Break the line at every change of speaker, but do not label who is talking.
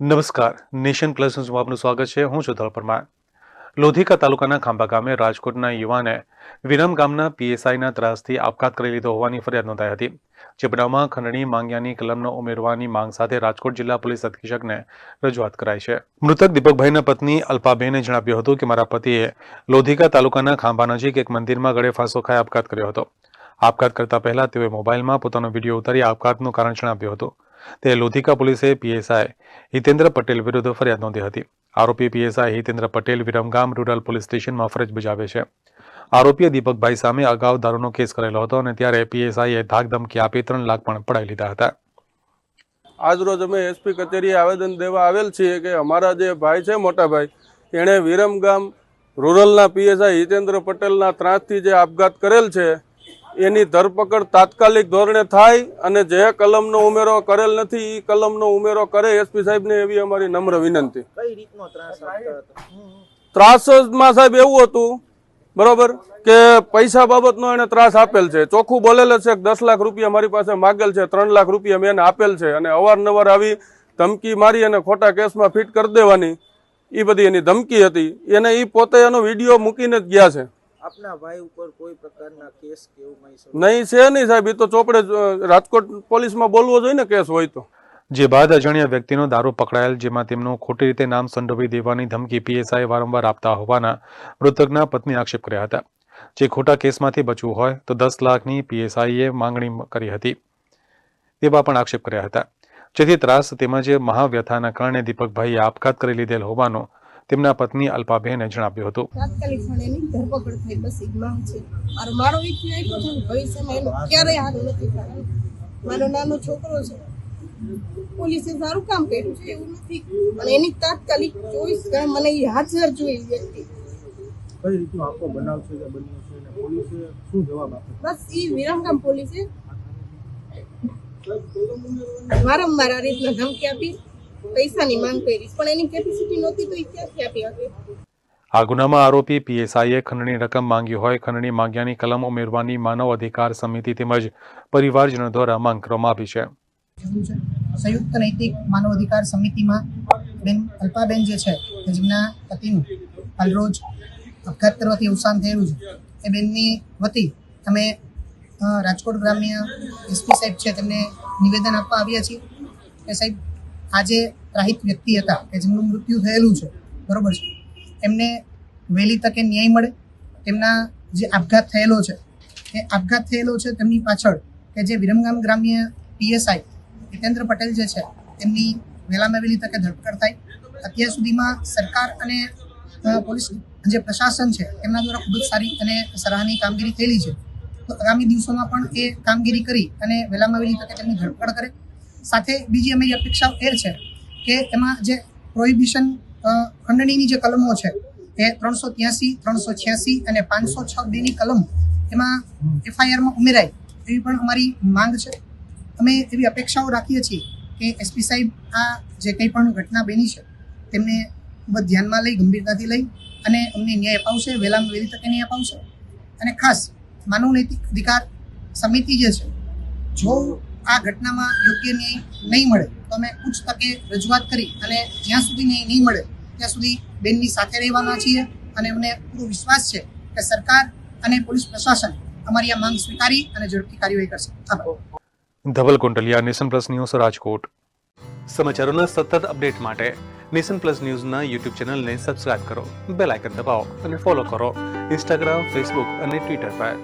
નમસ્કાર. Nation plus ન્યૂઝમાં આપનું સ્વાગત છે. હું છું ધળ પરમાર. લોધિકા તાલુકાના ખાંભા ગામે રાજકોટના યુવાને વિરમ ગામના પીએસઆઈના ત્રાસથી આપઘાત કરી લીધો હોવાની ફરિયાદ નોંધાઈ હતી. જે બનાવમાં ખંડણી માંગ્યાની કલમનો ઉમેરવાની માંગ સાથે રાજકોટ જિલ્લા પોલીસ અધિક્ષકને રજૂઆત કરાઈ છે. મૃતક દીપકભાઈના પત્ની અલ્પાબેને જણાવ્યું હતું કે મારા પતિએ લોધિકા તાલુકાના ખાંભા નજીક એક મંદિરમાં ગળે ફાંસો ખાઈ આપઘાત કર્યો હતો. આપઘાત કરતા પહેલા તેઓએ મોબાઈલમાં પોતાનો વીડિયો ઉતારી આપઘાતનું કારણ જણાવ્યું હતું. તે લોધિકા પોલીસે પીએસઆઈ હિતેન્દ્ર પટેલ વિરુદ્ધ ફરિયાદ નોંધી હતી. આરોપી PSI Hitendra Patel Viramgam rural police સ્ટેશનમાં ફરજ બજાવે છે. આરોપીએ દીપકભાઈ સામે અગાઉ દારૂનો કેસ કરેલો હતો અને ત્યારે પીએસઆઈએ ધાક ધમકી આપી ત્રણ લાખ પણ પડાવી લીધા હતા.
આજરોજ અમે એસપી કચેરીએ આવેદન દેવા આવેલ છીએ કે અમારા જે ભાઈ છે મોટા ભાઈ, એણે વિરમગામ રૂરલના પીએસઆઈ હિતેન્દ્ર પટેલના ત્રાસથી જે આપઘાત કરેલ છે એની ધરપકડ તાત્કાલિક ધોરણે થાય અને જે કલમનો ઉમેરો કરેલ નથી એ કલમનો ઉમેરો કરે એસપી સાહેબને એવી અમારી નમ્ર વિનંતી.
ત્રાસ.
ત્રાસમાં સાહેબ એવું હતું બરોબર કે પૈસા બાબતનો એને ત્રાસ આપેલ છે. ચોખ્ખું બોલેલ છે દસ લાખ રૂપિયા મારી પાસે માગેલ છે ત્રણ લાખ રૂપિયા મેં એને આપેલ છે અને અવારનવાર આવી ધમકી મારી અને ખોટા કેસમાં ફિટ કરી દેવાની. એ બધી એની ધમકી હતી. એને એ પોતે એનો વીડિયો મૂકીને જ ગયા છે.
આપના ભાઈ ઉપર કોઈ પ્રકારના કેસ કે એવું
નહીં છે નહીં સાહેબ એ તો ચોપડે રાજકોટ પોલીસમાં બોલવો જોઈએ ને કેસ હોય તો.
જે બાદ અજાણ્યા વ્યક્તિનો દારૂ પકડાયેલ જેમાં તેમનું ખોટી રીતે નામ સંડોવી દેવાની ધમકી પીએસઆઈ વારંવાર આપતા હોવાના મૃતકના પત્ની આક્ષેપ કર્યા હતા. જે ખોટા કેસમાંથી બચવું હોય તો દસ લાખની પીએસઆઈએ માંગણી કરી હતી. તેવા પણ આક્ષેપ કર્યા હતા. જેથી ત્રાસ તેમજ મહાવ્યથાના કારણે દીપકભાઈએ આપઘાત કરી લીધેલ હોવાનું તેમના પત્ની અલ્પાબેને જણાવ્યું હતું.
તાત્કાલિક પણ એની ધરપકડ થઈ બસ છે. મારો મારો ઈચ્છા આવ્યો છે ભવિષ્યમાં એનું ક્યારેય હારું નથી થવાનું. મારો નાનો છોકરો છે. પોલીસે સારું કામ કર્યું છે એવું નથી. અને એની તાત્કાલિક ચોઈસ મને એ હાજર જોઈએ વ્યક્તિ.
કઈ રીતનો આખો બનાવ છે કે બન્યો છે અને પોલીસે શું જવાબ આપ્યો?
બસ એ વિરમગામ પોલીસે વારંવાર આ રીતના ધમકી આપી. પૈસાની માંગ કરી. પણ એની કેપેસિટી નહોતી તો એ ક્યાંથી આપી શકે?
આ ગુનામાં આરોપી પીએસઆઈએ ખંડણી રકમ માંગી હોય ખંડણી માંગ્યાની કલમ ઉમેરવાની માનવ અધિકાર સમિતિ તેમજ પરિવારજનો દ્વારા માંગ કરવામાં આવી છે.
સંયુક્ત નૈતિક માનવ અધિકાર સમિતિમાં બેન અલ્પાબેન જે છે કે જેમના પતિનું હાલ રોજ આપઘાત કરવાથી અવસાન થયેલું છે એ બેનની વતી અમે રાજકોટ ગ્રામ્ય એસપી સાહેબ છે તેમને નિવેદન આપવા આવ્યા છીએ. કે સાહેબ આ જે ત્રાહિત વ્યક્તિ હતા, કે જેમનું મૃત્યુ થયેલું છે, બરોબર છે? એમને વહેલી તકે ન્યાય મળે. તેમના જે આપઘાત થયેલો છે, એ આપઘાત થયેલો છે તેમની પાછળ કે જે વિરમગામ ગ્રામ્ય પીએસઆઈ હિતેન્દ્ર પટેલ જે છે, તેમની વહેલામાં વહેલી તકે ધરપકડ થાય. અત્યાર સુધીમાં સરકાર અને પોલીસ જે પ્રશાસન છે, એમના દ્વારા ખૂબ જ સારી અને સરાહનીય કામગીરી થયેલી છે. તો આગામી દિવસોમાં પણ એ કામગીરી કરી અને વહેલામાં વહેલી તકે તેમની ધરપકડ કરે. સાથે બીજી અમારી અપેક્ષા એ છે કે એમાં જે પ્રોહિબિશન ખંડણીની જે કલમો છે, એ ત્રણસો ત્યાસી, ત્રણસો છ્યાસી અને પાંચસો છ બેની કલમ એમાં એફઆઈઆરમાં ઉમેરાય, એવી પણ અમારી માંગ છે. અમે એવી અપેક્ષાઓ રાખીએ છીએ કે એસપી સાહેબ આ જે કંઈ પણ ઘટના બની છે, તેમને ખૂબ જ ધ્યાનમાં લઈ, ગંભીરતાથી લઈ અને અમને ન્યાય અપાવશે વહેલામાં વહેલી તકે ન્યાય અપાવશે. અને ખાસ માનવ નૈતિક અધિકાર સમિતિ જે છે, જો આ ઘટનામાં યોગ્ય ન્યાય નહીં મળે તો અમે ઉચ્ચ તકે રજૂઆત કરી અને જ્યાં સુધી ન્યાય નહીં મળે ત્યાં સુધી બેનની સાથે રહેવાના છીએ અને અમને પૂરો વિશ્વાસ છે કે સરકાર અને પોલીસ પ્રશાસન અમારી આ માંગ સ્વીકારી અને ઝડપી કાર્યવાહી કરશે. આભાર.
Dhaval Kuntaliya nation plus news Rajkot. સમાચારોના સતત અપડેટ માટે નેશન પ્લસ ન્યૂઝના યુટ્યુબ ચેનલને સબસ્ક્રાઇબ કરો બેલ આઇકન દબાવો અને ફોલો કરો. ઇન્સ્ટાગ્રામ ફેસબુક અને ટ્વિટર પર.